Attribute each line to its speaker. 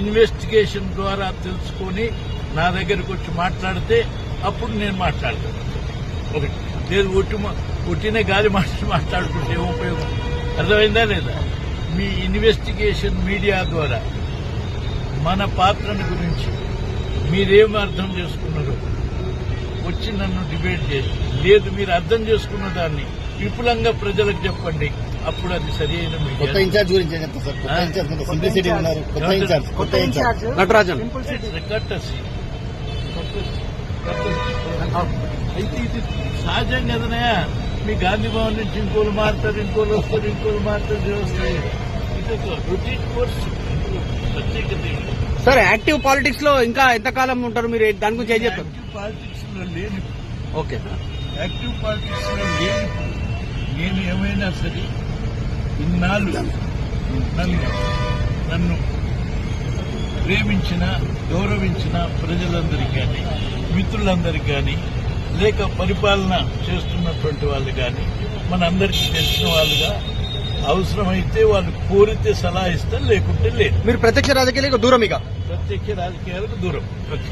Speaker 1: Investigation ద్వారా తెలుసుకొని నా దగ్గరకు వచ్చి మాట్లాడితే అప్పుడు నేను మాట్లాడతాను. ఒకటి లేదు ఒట్టి ఒట్టిన గాలి మాట మాట్లాడుకుంటే ఏం ఉపయోగం? అర్థమైందా లేదా? మీ ఇన్వెస్టిగేషన్ మీడియా ద్వారా మన పాత్రను గురించి మీరేం అర్థం చేసుకున్నారు వచ్చి నన్ను డిబేట్ చేసి లేదు మీరు అర్థం చేసుకున్న దాన్ని విపులంగా ప్రజలకు చెప్పండి. అప్పుడు అది సరి అయిన అయితే ఇది సహజం కదనయా మీ గాంధీ భవన్ నుంచి ఇంకోలు మారుతారు ఇంకోలు వస్తారు ఇంకోలు మారుతారు ఇది వస్తాయి ఇది ఒక రొటీన్ కోర్స్ ప్రత్యేకత.
Speaker 2: సార్ యాక్టివ్ పాలిటిక్స్లో ఇంకా ఎంతకాలం ఉంటారు మీరు? దాని గురించి ఏం చెప్తారు?
Speaker 1: పాలిటిక్స్ లో లేని
Speaker 2: ఓకే.
Speaker 1: యాక్టివ్ పాలిటిక్స్లో లేని నేను ఏమైనా సరే ఇన్నాళ్ళు నన్ను నన్ను ప్రేమించిన గౌరవించిన ప్రజలందరికీ కానీ మిత్రులందరికీ కానీ లేక పరిపాలన చేస్తున్నటువంటి వాళ్ళు కానీ మనందరికీ తెలిసిన వాళ్ళుగా అవసరమైతే వాళ్ళు కోరితే సలహా ఇస్తారు లేకుంటే లేదు.
Speaker 2: మీరు ప్రత్యక్ష రాజకీయాలకు దూరం ఇక
Speaker 1: ప్రత్యక్ష రాజకీయాలకు దూరం. ఓకే